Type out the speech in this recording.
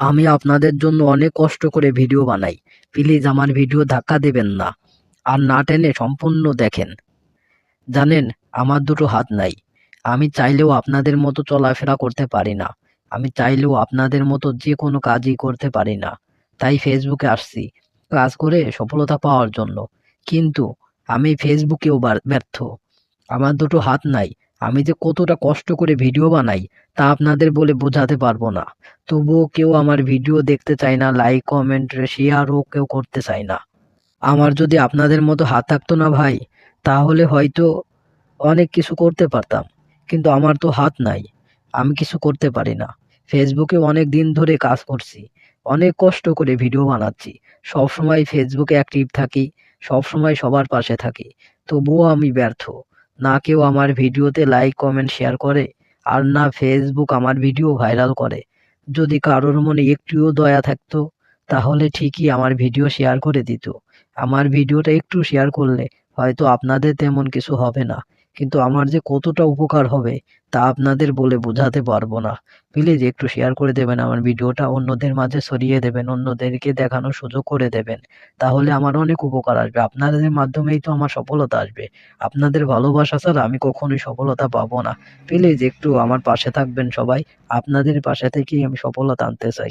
আমি আপনাদের জন্য অনেক কষ্ট করে ভিডিও বানাই। প্লিজ আমার ভিডিও ধাক্কা দেবেন না। আর না টেনে সম্পূর্ণ দেখেন। জানেন, আমার দুটো হাত নাই। আমি চাইলেও আপনাদের মতো চলাফেরা করতে পারি না। আমি চাইলেও আপনাদের মতো যে কোনো কাজই করতে পারি না। তাই ফেসবুকে আসছি। কাজ করে সফলতা পাওয়ার জন্য। কিন্তু আমি ফেসবুকেও ব্যর্থ। আমার দুটো হাত নাই। আমি যে কতটা কষ্ট করে ভিডিও বানাই তা আপনাদের বলে বোঝাতে পারব না। তবুও কেউ আমার ভিডিও দেখতে চায় না লাইক কমেন্ট শেয়ারও কেউ করতে চায় না। আমার যদি আপনাদের মতো হাত থাকতো না ভাই, তাহলে হয়তো অনেক কিছু করতে পারতাম, কিন্তু আমার তো হাত নাই, আমি কিছু করতে পারি না। ফেসবুকে অনেক দিন ধরে কাজ করছি, অনেক কষ্ট করে ভিডিও বানাচ্ছি সব সময় ফেসবুকে অ্যাক্টিভ থাকি সব সময় সবার পাশে থাকি, তবুও আমি ব্যর্থ। না কেউ আমার ভিডিওতে লাইক কমেন্ট শেয়ার করে, আর না ফেসবুক আমার ভিডিও ভাইরাল করে। যদি কারোর মনে একটুও দয়া থাকতো, তাহলে ঠিকই আমার ভিডিও শেয়ার করে দিত। আমার ভিডিওটা একটু শেয়ার করলে হয়তো আপনাদের তেমন কিছু হবে না। কিন্তু আমার যে কতটা উপকার হবে, তা আপনাদের বলে বোঝাতে পারব না। প্লিজ একটু শেয়ার করে দেবেন আমার ভিডিওটা, অন্যদের মাঝে ছড়িয়ে দেবেন, অন্যদেরকে দেখানোর সুযোগ করে দেবেন। তাহলে আমার অনেক উপকার আসবে। আপনাদের মাধ্যমেই তো আমার সফলতা আসবে। আপনাদের ভালোবাসা ছাড়া আমি কখনোই সফলতা পাবো না। প্লিজ একটু আমার পাশে থাকবেন সবাই। আপনাদের পাশে থেকেই আমি সফলতা আনতে চাই।